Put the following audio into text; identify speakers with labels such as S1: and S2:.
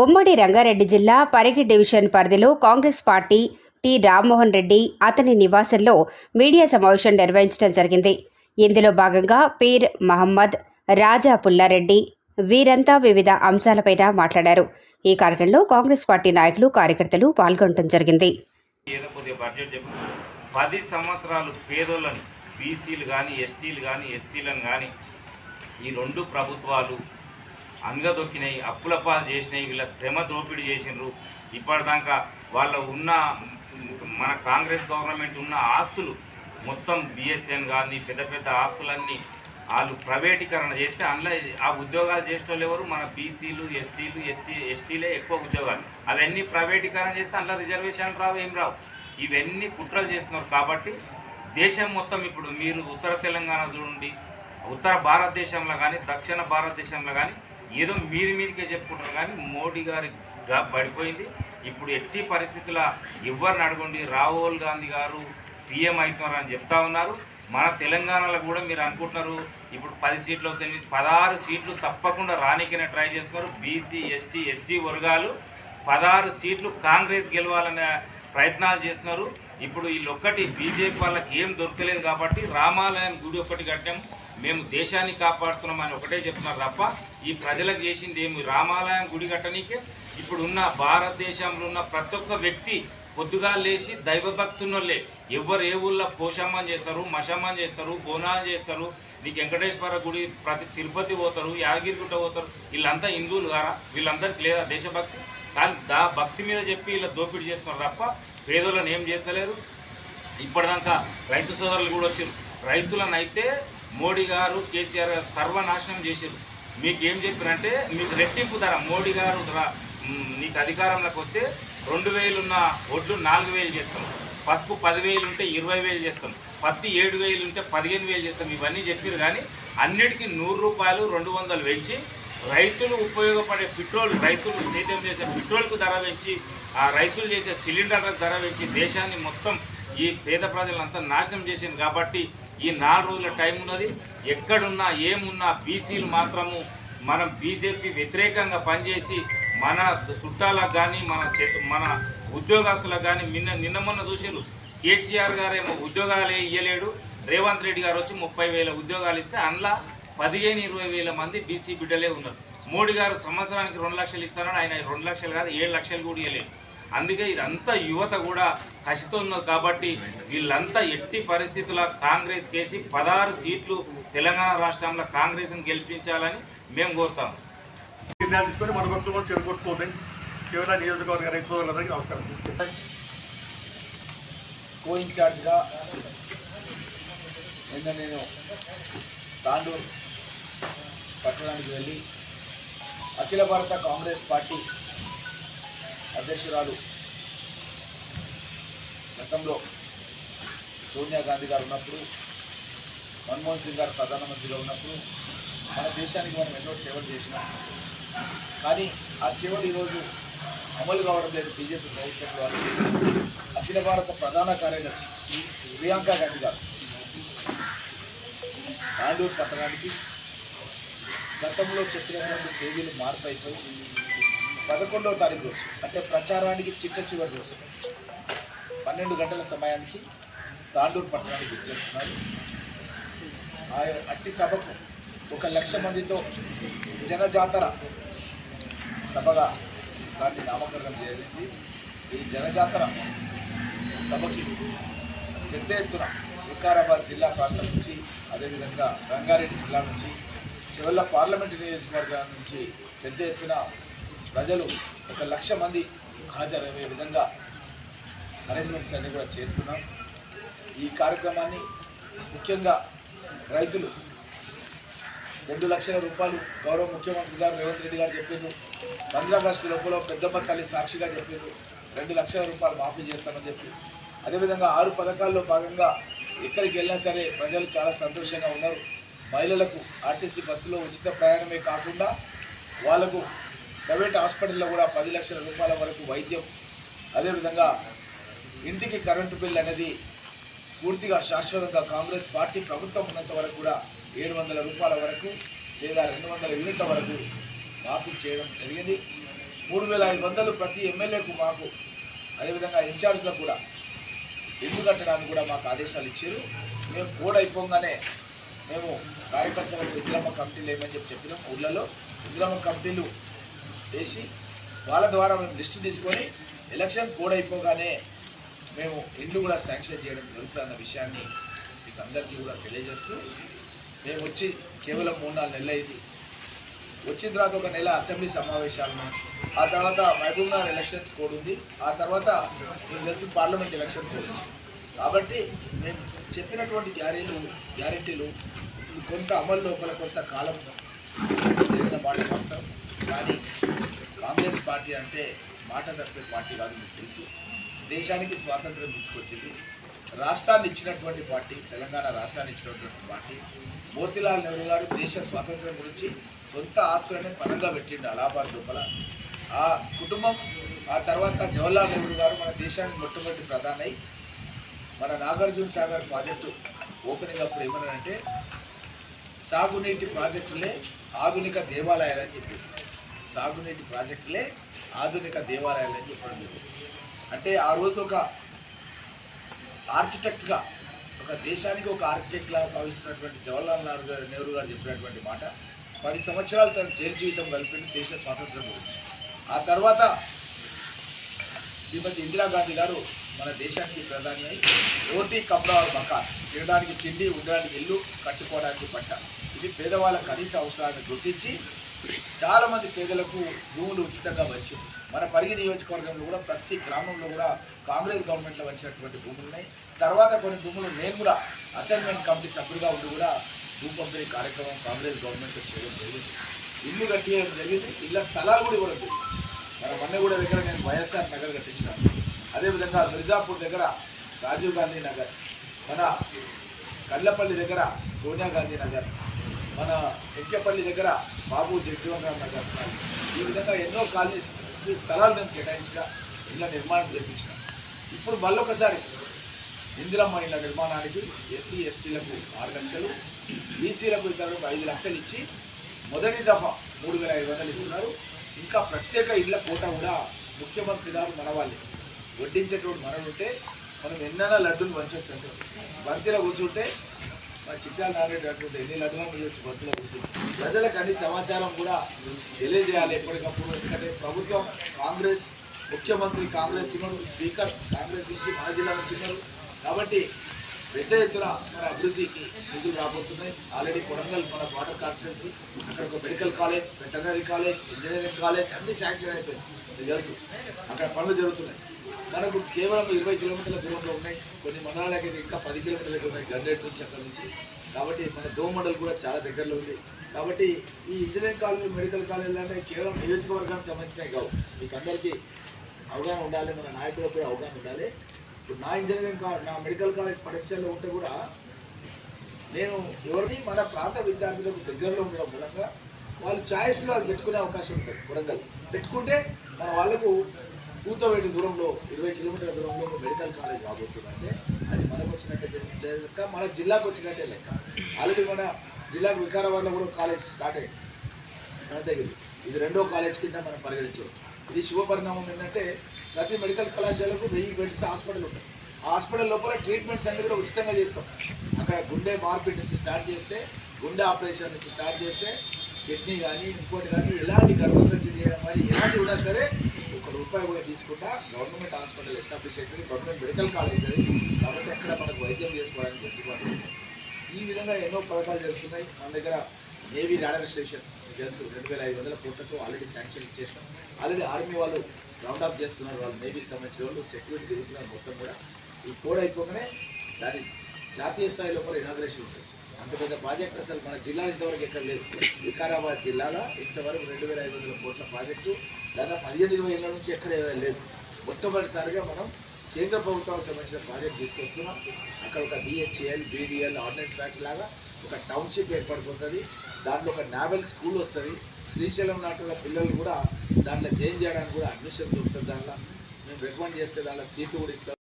S1: ఉమ్మడి రంగారెడ్డి జిల్లా పరిగి డివిజన్ పరిధిలో కాంగ్రెస్ పార్టీ టి రామ్మోహన్ రెడ్డి అతని నివాసంలో మీడియా సమావేశం నిర్వహించడం జరిగింది. ఇందులో భాగంగా పీర్ మహమ్మద్ రాజా పుల్లారెడ్డి వీరంతా వివిధ అంశాలపైన మాట్లాడారు. ఈ కార్యక్రమంలో కాంగ్రెస్ పార్టీ నాయకులు కార్యకర్తలు పాల్గొనడం జరిగింది.
S2: పది సంవత్సరాలు పేదోళ్ళని బీసీలు కానీ ఎస్టీలు కానీ ఎస్సీలను కానీ ఈ రెండు ప్రభుత్వాలు అంగదొక్కినాయి అప్పుల పాలు చేసినాయి వీళ్ళ శ్రమ దోపిడీ చేసినారు. ఇప్పటిదాకా వాళ్ళ ఉన్న మన కాంగ్రెస్ గవర్నమెంట్ ఉన్న ఆస్తులు మొత్తం బిఎస్ఎన్ కానీ పెద్ద పెద్ద ఆస్తులన్నీ వాళ్ళు ప్రైవేటీకరణ చేస్తే అందులో ఆ ఉద్యోగాలు చేసిన ఎవరు? మన బీసీలు ఎస్సీలు ఎస్సీ ఎస్టీలే ఎక్కువ ఉద్యోగాలు. అవన్నీ ప్రైవేటీకరణ చేస్తే అందులో రిజర్వేషన్ రావు ఏం రావు. ఇవన్నీ కుట్రలు చేస్తున్నారు కాబట్టి దేశం మొత్తం ఇప్పుడు మీరు ఉత్తర తెలంగాణ చూడండి ఉత్తర భారతదేశంలో కానీ దక్షిణ భారతదేశంలో కానీ ఏదో మీది మీదికే చెప్పుకుంటారు కానీ మోడీ గారి పడిపోయింది. ఇప్పుడు ఎట్టి పరిస్థితుల ఎవరిని అడగండి రాహుల్ గాంధీ గారు పిఎం అవుతున్నారు అని చెప్తా ఉన్నారు. మన తెలంగాణలో కూడా మీరు అనుకుంటున్నారు ఇప్పుడు పది సీట్లు వస్తాయి పదహారు సీట్లు తప్పకుండా రానికనే ట్రై చేస్తున్నారు. బీసీ ఎస్టీ ఎస్సీ వర్గాలు పదహారు సీట్లు కాంగ్రెస్ గెలవాలనే ప్రయత్నాలు చేస్తున్నారు. ఇప్పుడు వీళ్ళొక్కటి బీజేపీ వాళ్ళకి ఏం దొరకలేదు కాబట్టి రామాలయం గుడి ఒకటి కట్టాం. మేము దేశాన్ని కాపాడుతున్నామని ఒకటే చెప్తున్నారు తప్ప ఈ ప్రజలకు చేసింది ఏమి? రామాలయం గుడి కట్టనీకే ఇప్పుడున్న భారతదేశంలో ఉన్న ప్రతి ఒక్క వ్యక్తి పొద్దుగా లేచి దైవభక్తున్నోళ్ళే ఎవరు ఏ ఊళ్ళో పోషమ్మం చేస్తారు మషమ్మం చేస్తారు బోనాలు చేస్తారు నీకు వెంకటేశ్వర గుడి ప్రతి తిరుపతి పోతారు యాదగిరిగుట్ట పోతారు వీళ్ళంతా హిందువులు కారా వీళ్ళందరికీ లేదా దేశభక్తి? కానీ దా భక్తి మీద చెప్పి ఇలా దోపిడీ చేస్తున్నారు తప్ప పేదోళ్ళని ఏం చేస్తలేరు. ఇప్పటిదాకా రైతు సోదరులు కూడా వచ్చారు. రైతులను అయితే మోడీ గారు కేసీఆర్ గారు సర్వనాశనం చేశారు. మీకు ఏం చెప్పారంటే మీకు రెట్టింపు ధర మోడీ గారు నీకు అధికారంలోకి వస్తే రెండు వేలున్న ఒడ్లు నాలుగు వేలు చేస్తాం. పసుపు పదివేలు ఉంటే ఇరవై వేలు చేస్తాం. పత్తి ఏడు వేలు ఉంటే పదిహేను వేలు చేస్తాం. ఇవన్నీ చెప్పారు కానీ అన్నిటికీ నూరు రూపాయలు రెండు వందలు పెంచి రైతులు ఉపయోగపడే పెట్రోల్ రైతులు సేద్యం చేసే పెట్రోల్కు ధర పెంచి ఆ రైతులు చేసే సిలిండర్లకు ధర పెంచి దేశాన్ని మొత్తం ఈ పేద ప్రజలంతా నాశనం చేసింది. కాబట్టి ఈ నాలుగు రోజుల టైం ఉన్నది. ఎక్కడున్నా ఏమున్నా బీసీలు మాత్రము మనం బీజేపీ వ్యతిరేకంగా పనిచేసి మన చుట్టాలకు కానీ మన చె- మన ఉద్యోగస్తులకు కానీ నిన్న నిన్న మొన్న చూసారు కేసీఆర్ గారేమో ఉద్యోగాలు ఇవ్వలేడు రేవంత్ రెడ్డి గారు వచ్చి ముప్పై వేల ఉద్యోగాలు ఇస్తే అందులో పదిహేను ఇరవై వేల మంది బీసీ బిడ్డలే ఉన్నారు. మోడీ గారు సంవత్సరానికి రెండు లక్షలు ఇస్తారని ఆయన రెండు లక్షలు కాదు ఏడు లక్షలు కూడా ఇవ్వలేదు అందుకే ఇదంతా యువత కూడా కసితో ఉన్నది కాబట్టి వీళ్ళంతా ఎట్టి పరిస్థితుల కాంగ్రెస్ కేసి పదహారు సీట్లు తెలంగాణ రాష్ట్రంలో కాంగ్రెస్ని గెలిపించాలని మేము కోరుతాం.
S3: నిర్ణయాలు తీసుకొని మన భక్తులు కూడా చెరుకొట్టుకోవద్దని కేవలం నియోజకవర్గ రైతు సోదరులందరికీ నమస్కారం.
S4: కో ఇన్ఛార్జ్గా నిన్న నేను తాండూర్ పట్టణానికి వెళ్ళి అఖిల భారత కాంగ్రెస్ పార్టీ అధ్యక్షురాలు గతంలో సోనియా గాంధీ గారు ఉన్నప్పుడు మన్మోహన్ సింగ్ గారు ప్రధానమంత్రిగా ఉన్నప్పుడు మన దేశానికి మనం ఎన్నో సేవలు చేసినాం. కానీ ఆ సేవలు ఈరోజు అమలు కావడం లేదు బీజేపీ ప్రభుత్వం ద్వారా. అఖిల భారత ప్రధాన కార్యదర్శి ప్రియాంక గాంధీ గారు. తాండూరు పట్టణానికి గతంలో చెప్పినటువంటి తేదీలు మార్పు అయిపోయి పదకొండవ తారీఖు రోజు అంటే ప్రచారానికి చిట్ట చివరి రోజు. పన్నెండు గంటల సమయానికి తాండూరు పట్టణానికి ఇచ్చేస్తున్నారు ఆ అట్టి సభకు ఒక లక్ష మందితో జనజాతర సభగా దాన్ని నామకరణం జరిగింది. ఈ జనజాతర సభకి పెద్ద ఎత్తున వికారాబాద్ జిల్లా ప్రాంతం నుంచి అదేవిధంగా రంగారెడ్డి జిల్లా నుంచి చివరి పార్లమెంటు నియోజకవర్గం నుంచి పెద్ద ఎత్తున ప్రజలు ఒక లక్ష మంది హాజరయ్యే విధంగా అరేంజ్మెంట్స్ అన్నీ కూడా చేస్తున్నాం. ఈ కార్యక్రమాన్ని ముఖ్యంగా రైతులు రెండు లక్షల రూపాయలు గౌరవ ముఖ్యమంత్రి గారు రేవంత్ రెడ్డి గారు చెప్పారు పంద్రా లోపల పెద్దమ్మ తల్లి సాక్షిగా చెప్పారు రెండు లక్షల రూపాయలు మాఫీ చేస్తామని చెప్పి అదేవిధంగా ఆరు పథకాల్లో భాగంగా ఎక్కడికి వెళ్ళినా సరే ప్రజలు చాలా సంతోషంగా ఉన్నారు. మహిళలకు ఆర్టీసీ బస్సులో ఉచిత ప్రయాణమే కాకుండా వాళ్ళకు ప్రైవేట్ హాస్పిటల్లో కూడా పది లక్షల రూపాయల వరకు వైద్యం. అదేవిధంగా ఇంటికి కరెంటు బిల్ అనేది పూర్తిగా శాశ్వతంగా కాంగ్రెస్ పార్టీ ప్రభుత్వం ఉన్నంత వరకు కూడా ఏడు వందల రూపాయల వరకు లేదా రెండు వందల యూనిట్ల వరకు మాఫీ చేయడం జరిగింది. మూడు వేల ఐదు వందలు ప్రతి ఎమ్మెల్యేకు మాకు అదేవిధంగా ఇన్ఛార్జ్లకు కూడా ఇల్లు కట్టడానికి కూడా మాకు ఆదేశాలు ఇచ్చారు. మేము కోడ్ అయిపోగానే మేము కార్యకర్తలకు ఇంద్రమ్మ కమిటీలు ఏమని చెప్పి చెప్పినాం ఊళ్ళలో. ఇంద్రమ్మ కమిటీలు వేసి వాళ్ళ ద్వారా మేము లిస్టు తీసుకొని ఎలక్షన్ కోడ్ అయిపోగానే మేము ఇండ్లు కూడా శాంక్షన్ చేయడం జరుగుతుందన్న విషయాన్ని మీకు అందరికీ కూడా తెలియజేస్తూ మేము వచ్చి కేవలం మూడు నాలుగు నెలలు అయింది. వచ్చిన తర్వాత ఒక నెల అసెంబ్లీ సమావేశాలను ఆ తర్వాత మహబూబ్నగర్ ఎలక్షన్స్ కోడ్ ఉంది. ఆ తర్వాత మేము తెలిసి పార్లమెంట్ ఎలక్షన్ కోడ్ కాబట్టి మేము చెప్పినటువంటి గ్యారెంటీలు గ్యారెంటీలు కొంత అమలు లోపల కొంత కాలం జరిగిన మాట వాస్తవం కానీ కాంగ్రెస్ పార్టీ అంటే మాట తప్పే పార్టీ కాదు మీకు తెలుసు. దేశానికి స్వాతంత్రం తీసుకొచ్చింది రాష్ట్రాన్ని ఇచ్చినటువంటి పార్టీ తెలంగాణ రాష్ట్రాన్ని ఇచ్చినటువంటి పార్టీ మోతిలాల్ నెహ్రూ గారు దేశ స్వాతంత్రం గురించి సొంత ఆస్తులనే పనంగా పెట్టిండు అలహాబాద్ లోపల. ఆ కుటుంబం ఆ తర్వాత జవహర్లాల్ నెహ్రూ గారు మన దేశానికి మొట్టమొదటి ప్రధానై. మన నాగార్జున సాగర్ ప్రాజెక్టు ఓపెనింగ్ అప్పుడు ఏమన్నానంటే సాగునీటి ప్రాజెక్టులే ఆధునిక దేవాలయాలని చెప్పి సాగునీటి ప్రాజెక్టులే ఆధునిక దేవాలయాలని చెప్పడం అంటే ఆ రోజు ఒక ఆర్కిటెక్ట్గా ఒక దేశానికి ఒక ఆర్కిటెక్ట్లా భావిస్తున్నటువంటి జవహర్లాల్ నెహ్రూ గారు నెహ్రూ గారు చెప్పినటువంటి మాట పది సంవత్సరాలు తన జైలు జీవితం కలిపింది దేశ స్వాతంత్రం గురించి. ఆ తర్వాత శ్రీమతి ఇందిరాగాంధీ గారు మన దేశానికి ప్రధాని అయి రోటీ కప్డా మకాన్ తినడానికి తిండి ఉండడానికి ఇల్లు కట్టుకోవడానికి బట్ట ఇది పేదవాళ్ళ కనీస అవసరాన్ని గుర్తించి చాలామంది పేదలకు భూములు ఉచితంగా వచ్చింది మన పరిగి నియోజకవర్గంలో కూడా ప్రతి గ్రామంలో కూడా కాంగ్రెస్ గవర్నమెంట్లో వచ్చినటువంటి భూములు ఉన్నాయి. తర్వాత కొన్ని భూములు నేను కూడా అసైన్మెంట్ కమిటీ సభ్యుడిగా ఉండి కూడా భూ పంపిణీ కార్యక్రమం కాంగ్రెస్ గవర్నమెంట్ చేయడం జరిగింది. ఇల్లు కట్టేయడం జరిగింది. ఇళ్ళ స్థలాలు కూడా ఇవ్వడం జరిగింది. మన మన్నెగూడ దగ్గర నేను వైఎస్ఆర్ నగర్ కట్టించినాను అదేవిధంగా మిర్జాపూర్ దగ్గర రాజీవ్ గాంధీ నగర్ మన కళ్ళపల్లి దగ్గర సోనియా గాంధీ నగర్ మన ఎక్కేపల్లి దగ్గర బాబు జగ్జీవన్ రామ్ నగర్ ఈ విధంగా ఎన్నో కాలనీస్ స్థలాలు నేను కేటాయించిన ఇళ్ళ నిర్మాణం చేపించిన. ఇప్పుడు మళ్ళొకసారి ఇందిరమ్మ ఇళ్ళ నిర్మాణానికి ఎస్సీ ఎస్టీలకు ఆరు లక్షలు బీసీలకు ఇతరులకు ఐదు లక్షలు ఇచ్చి మొదటి దఫా మూడు వేల ఐదు వందలు ఇస్తున్నారు. ఇంకా ప్రత్యేక ఇళ్ళ కోట కూడా ముఖ్యమంత్రి గారు మన వాళ్ళే వడ్డించేటువంటి మనలుంటే మనం ఎన్నైనా లడ్డూలు వంచవచ్చు అంటారు. బంతిలో కూర్చుంటే మా చిట్టాల నారాయణ అటువంటి ఎన్ని లడ్డూలు చేసి బంతిలో కోసం ప్రజలకు అన్ని సమాచారం కూడా తెలియజేయాలి ఎప్పటికప్పుడు. ఎందుకంటే ప్రభుత్వం కాంగ్రెస్ ముఖ్యమంత్రి కాంగ్రెస్ ఉన్నారు స్పీకర్ కాంగ్రెస్ నుంచి మన జిల్లా నుంచి ఉన్నారు కాబట్టి పెద్ద ఎత్తున మన అభివృద్ధికి నిధులు రాబోతున్నాయి. ఆల్రెడీ కొడంగల్ మన వాటర్ కాన్స్టిట్యున్సీ అక్కడ ఒక medical college veterinary college engineering college అన్ని శాంక్షన్ అయిపోయింది. తెలుసు అక్కడ పనులు జరుగుతున్నాయి. మనకు కేవలం ఇరవై కిలోమీటర్ల దూరంలో ఉన్నాయి. కొన్ని మండలాలకి ఇంకా పది కిలోమీటర్లకి ఉన్నాయి గండేట్ నుంచి అక్కడ నుంచి. కాబట్టి మన దోమండలు కూడా చాలా దగ్గరలో ఉంది. కాబట్టి ఈ ఇంజనీరింగ్ కాలేజ్ మెడికల్ కాలేజీలు అంటే కేవలం నియోజకవర్గానికి సంబంధించినవి కావు. మీకు అందరికీ అవగాహన ఉండాలి మన నాయకులకు కూడా అవగాహన ఉండాలి. ఇప్పుడు నా ఇంజనీరింగ్ నా మెడికల్ కాలేజ్ పరీక్షల్లో ఉంటే కూడా నేను ఎవరిని మన ప్రాంత విద్యార్థులకు దగ్గరలో ఉండడం మూలంగా వాళ్ళు ఛాయిస్లో అది పెట్టుకునే అవకాశం ఉంటుంది. వరంగల్ పెట్టుకుంటే మన వాళ్ళకు కూతవేటి దూరంలో ఇరవై కిలోమీటర్ల దూరంలో ఒక మెడికల్ కాలేజ్ రాబోతుందంటే అది మనకు వచ్చినట్టే లెక్క మన జిల్లాకు వచ్చినట్టే లెక్క. ఆల్రెడీ మన జిల్లాకు వికారాబాద్లో కూడా కాలేజ్ స్టార్ట్ అయింది. మన దగ్గర ఇది రెండో కాలేజ్ కింద మనం పరిగణించవచ్చు. ఇది శుభ పరిణామం ఏంటంటే ప్రతి మెడికల్ కళాశాలకు వెయ్యి బెడ్స్ హాస్పిటల్ ఉంటాయి. ఆ హాస్పిటల్ లోపల ట్రీట్మెంట్స్ అన్ని కూడా ఉచితంగా చేస్తాం. అక్కడ గుండె మార్పిడి నుంచి స్టార్ట్ చేస్తే గుండె ఆపరేషన్ నుంచి స్టార్ట్ చేస్తే కిడ్నీ కానీ ఇంకోటి కానీ ఎలాంటి గర్భసంచి చేయడం కానీ ఎలాంటి ఉన్నా సరే ఒక రూపాయి కూడా తీసుకుంటా గవర్నమెంట్ హాస్పిటల్ ఎస్టాబ్లిష్ అవుతుంది గవర్నమెంట్ మెడికల్ కాలేజ్ అది కాబట్టి అక్కడ మనకు వైద్యం చేసుకోవడానికి వస్తుంది ఈ విధంగా ఎన్నో పథకాలు జరుగుతున్నాయి. మన దగ్గర నేవీ రాడర్ స్టేషన్ జన్స్ రెండు వేల ఐదు వందల కోట్లతో ఆల్రెడీ శాంక్షన్ ఇచ్చేసాం. ఆల్రెడీ ఆర్మీ వాళ్ళు రౌండ్ ఆఫ్ చేస్తున్నారు. వాళ్ళు నేవీకి సంబంధించిన వాళ్ళు సెక్యూరిటీ తిరుగుతున్నారు మొత్తం కూడా. ఈ కోడ్ అయిపోగానే దాని జాతీయ స్థాయి లోపల ఇనాగ్రేషన్ ఉంటుంది అంత పెద్ద ప్రాజెక్ట్ అసలు మన జిల్లాలో ఇంతవరకు ఎక్కడ లేదు వికారాబాద్ జిల్లాలో ఇంతవరకు రెండు వేల ఐదు వందల కోట్ల ప్రాజెక్టు దాదాపు పదిహేను ఇరవై ఏళ్ళ నుంచి ఎక్కడ లేదు. మొట్టమొదటిసారిగా మనం కేంద్ర ప్రభుత్వానికి సంబంధించిన ప్రాజెక్ట్ తీసుకొస్తున్నాం. అక్కడ ఒక బిహెచ్ఎల్ బీడిఎల్ ఆర్డినెన్స్ ఫ్యాక్టరీ లాగా ఒక టౌన్షిప్ ఏర్పడిపోతుంది. దాంట్లో ఒక నావెల్ స్కూల్ వస్తుంది. శ్రీశైలం నాటున్న పిల్లలు కూడా దాంట్లో జాయిన్ చేయడానికి కూడా అడ్మిషన్ దొరుకుతుంది దాంట్లో. మేము రికమెండ్ చేస్తే దాంట్లో సీట్లు కూడా ఇస్తాం.